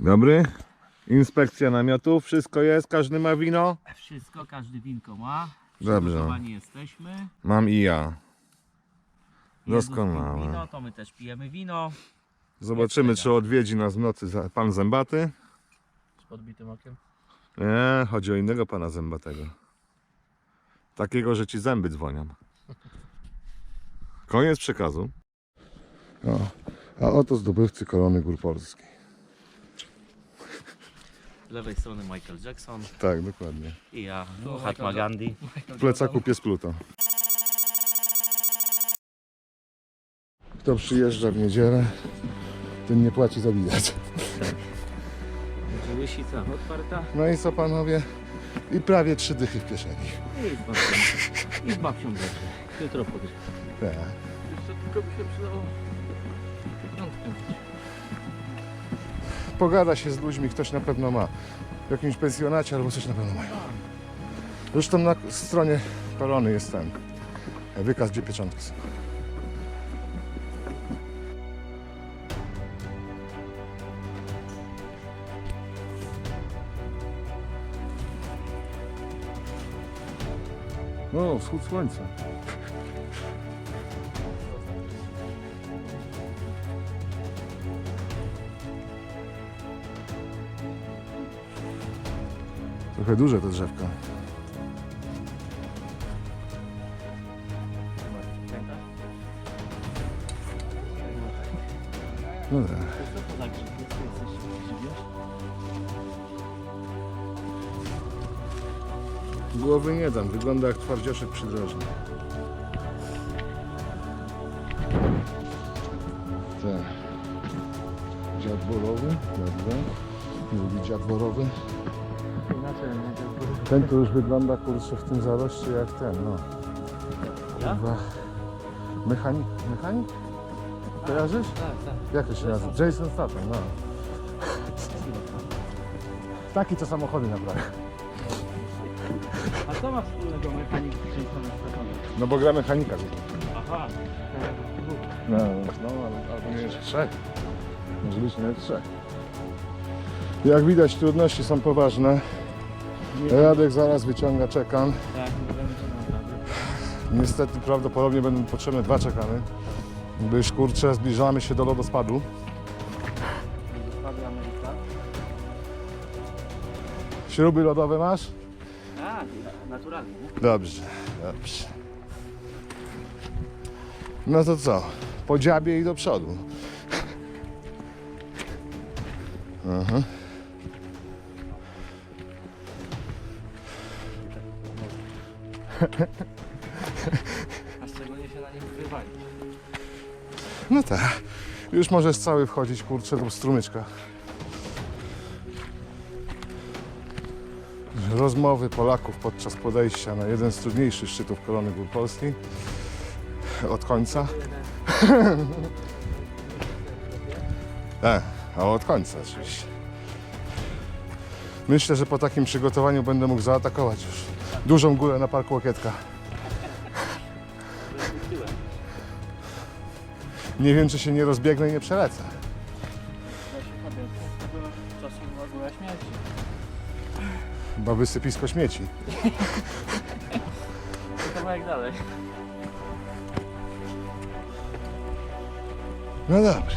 Dobry. Inspekcja namiotów, wszystko jest, każdy ma wino? Wszystko, każdy winko ma. Dobrze. Przygotowani jesteśmy. Mam i ja. Jezus Doskonałe. pił Wino, to my też pijemy wino. Zobaczymy, czy odwiedzi nas w nocy za- pan Zębaty. Z podbitym okiem. Nie, chodzi o innego pana Zębatego. Takiego, że ci zęby dzwonią. Koniec przekazu. O, a oto zdobywcy korony gór polskiej. Z lewej strony Michael Jackson Tak, dokładnie. i ja, Mahatma Gandhi. W plecaku pies Pluto. Kto przyjeżdża w niedzielę, ten nie płaci za bilet. Łysica otwarta No i co panowie? I prawie trzy dychy w kieszeni. i z babcią, i z babcią dobrze. Jutro podróż. Tak. Jeszcze tylko by się przydało piątkę. Pogada się z ludźmi, ktoś na pewno ma. W jakimś pensjonacie albo coś na pewno mają. Zresztą na stronie korony jest ten wykaz, gdzie pieczątki są. O, wschód słońca. Trochę duże to drzewko. No tak. Głowy nie dam, wygląda jak twardzioszek przydrożny. Tak. Dziad worowy, dobra. Drugi dziad worowy. Ten tu już wygląda kurczę w tym zaroście jak ten, no. Chyba mechanik, mechanik? Kojarzysz? Tak, tak. Jak to się nazywa? Jason Statham, no. Taki to samochody naprawia. A co ma wspólnego mechanik z Jasonem Stathamem? No bo gra mechanika. Aha. No, no ale, albo nie jest trzech. Może być nawet trzech. Jak widać trudności są poważne. Radek zaraz wyciąga czekan. Tak, możemy to naprawdę. Niestety prawdopodobnie będą potrzebne dwa czekany. Gdyż kurczę zbliżamy się do lodospadu. Zostawiamy i tak. Śruby lodowe masz? Tak, naturalnie. nie? Dobrze, dobrze. No to co? Po dziabie i do przodu. Aha. A szczególnie się na nim wywali. No tak. Już możesz cały wchodzić, kurczę, do strumyczka. Rozmowy Polaków podczas podejścia na jeden z trudniejszych szczytów Korony Gór Polskiej. Od końca. Tak, a od końca oczywiście. Myślę, że po takim przygotowaniu będę mógł zaatakować już dużą górę na Parku Łokietka. Nie wiem, czy się nie rozbiegnę i nie przelecę. Chyba wysypisko śmieci. Kawałek dalej. No dobrze.